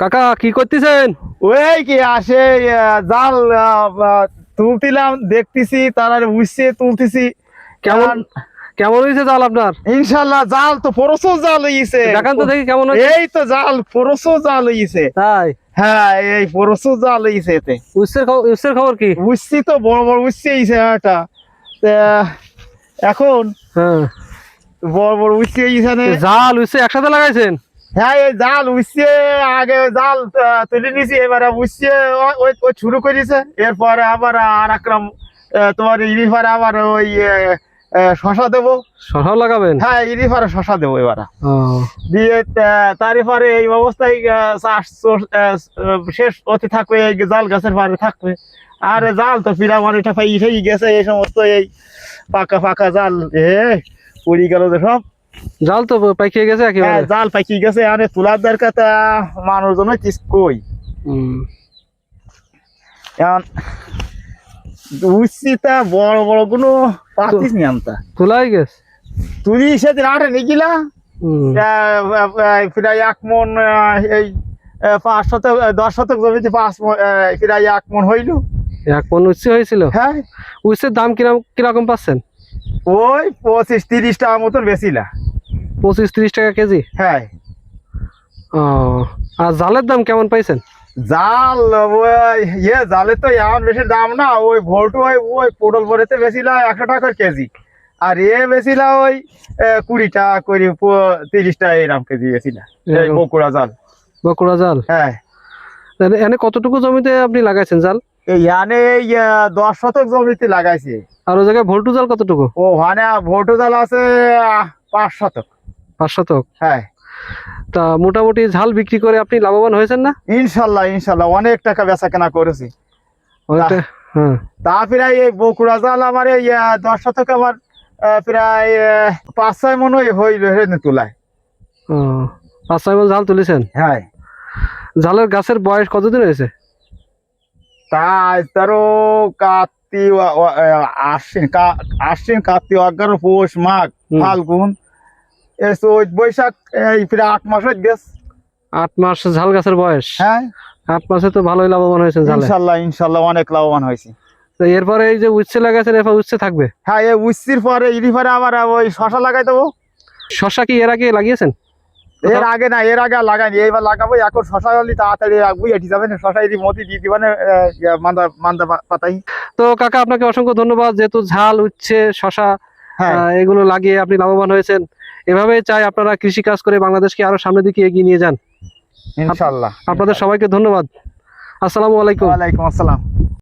কাকা কি করতেছেন? ওই কি আসে জাল তুলতিলাম দেখতেছি তারা উঠছে তুলতেছি। কেমন কেমন হয়েছে জাল আপনার? ইনশাল্লাহ জাল তো প্রচুর জাল হইছে। দেখান তো দেখি কেমন হয়েছে। এই তো জাল প্রচুর জাল হইছে। তাই? হ্যাঁ এই প্রচুর জাল এতে উৎসের খবর কি? তো বড় বড় তা, এখন হ্যাঁ। বড় বড় জাল একসাথে লাগাইছেন? হ্যাঁ এই জাল উঠছে আগে জাল তুলে নিছি এবারে উঠছে ওই শুরু করেছে। এরপরে আবার আর একরম তোমার ইরিফারে আবার ওই শশা দেবো। সরাও লাগাবেন? হ্যাঁ ইরিফারে শশা দেবো এবার। দিয়ে পরে এই অবস্থায় চাষ শেষ হতে থাকবে এই জাল গাছের পারে থাকবে। আর জাল তো পিরা মানিটা পাই উঠেই গেছে এই সমস্ত এই পাকা পাকা জাল এ উড়ি গেল তো সব। জাল তো পাইকিয়ে গেছে হ্যাঁ একেবারে জাল পাকি গেছে আরে তোলার দরকার তা মানুষজন কিস কই? হুম। এখন বড় বড় কোনো পাতিস নি আমতা তোলাই গেছে। তুই সেদিন আটে। প্রায় এক মন এই পাঁচ শতক দশ শতক জমিতে পাঁচ প্রায় এক মন হইল। এক মন উৎসে হয়েছিল? হ্যাঁ। উৎসের দাম কীরকম কীরকম পাচ্ছেন? ওই পঁচিশ তিরিশ টাকা মতন বেশিলা। পঁচিশ তিরিশ টাকা কেজি? হ্যাঁ। ও আর জালের দাম কেমন পাইছেন? জাল ওই ইয়ে জালে তো এমন বেশি দাম না ওই ভোল্টু ওই ওই পটল ভরেতে বেশিলা একশো টাকা কেজি। আর এ বেশিলা ওই কুড়ি টাকা করে প- তিরিশ টাকা এরকম কেজি বেশিলা এই। বকুড়া জাল। বকুড়া জাল? হ্যাঁ। এনে- এনে কতটুকু জমিতে আপনি লাগাইছেন জাল? এই ইয়ানে এই দশ শতক জমিতে লাগাইছে। আর ওই জায়গায় ভোল্টু জাল কতটুকু? ও ওখানে ভোল্টু জাল আছে পাঁচ শতক। পাঁচ শতক? হ্যাঁ। তা মোটামুটি ঝাল বিক্রি করে আপনি লাভবান হয়েছেন না? ইনশাল্লাহ ইনশাল্লাহ অনেক টাকা বেচা কেনা করেছি। হ্যাঁ। তা প্রায় এই বকুড়া জাল আমার এই দশ শতক আমার প্রায় পাঁচ ছয় মনে হয় হইল তোলায়। পাঁচ ছয় মণ জাল তুলেছেন? হ্যাঁ। জালের গাছের বয়স কতদিন হয়েছে? তাই তারও কার্তি আশ্বিন কা- আশ্বিন কার্তি অজ্ঞার পৌষ মাঘ। ফাল্গুন এ চৈত বৈশাখ এই প্রায় আট মাস হয়ে গেছে। আট মাস ঝাল গাছের বয়স? হ্যাঁ। আট মাসে তো ভালোই লাভবান হয়েছেন ইনশাল্লাহ ইনশাল্লাহ অনেক লাভবান হয়েছে। তো এরপরে এই যে উচ্ছে লাগাইছেন এরপর উচ্ছে থাকবে? হ্যাঁ এই উচ্ছির পরে ইরি পরে আবার ওই শশা লাগাই দেবো। শশা কি এর আগে লাগিয়েছেন? এর আগে না এর আগে লাগাইনি। এইবার লাগাবো এখন শশা হলে তাড়াতাড়ি এটি যাবে না শশা এটি মতি দিয়ে দিবেন মান্দা মান্দা পাতাই। তো কাকা আপনাকে অসংখ্য ধন্যবাদ যেহেতু ঝাল উচ্ছে শশা হ্যাঁ। এগুলো লাগিয়ে আপনি লাভবান হয়েছেন। এভাবেই চাই আপনারা কৃষি কাজ করে বাংলাদেশকে আরও সামনের দিকে এগিয়ে নিয়ে যান। ইনশাল্লাহ আপনাদের সবাইকে ধন্যবাদ। আসসালামু আলাইকুম। ওয়ালাইকুম আসসালাম।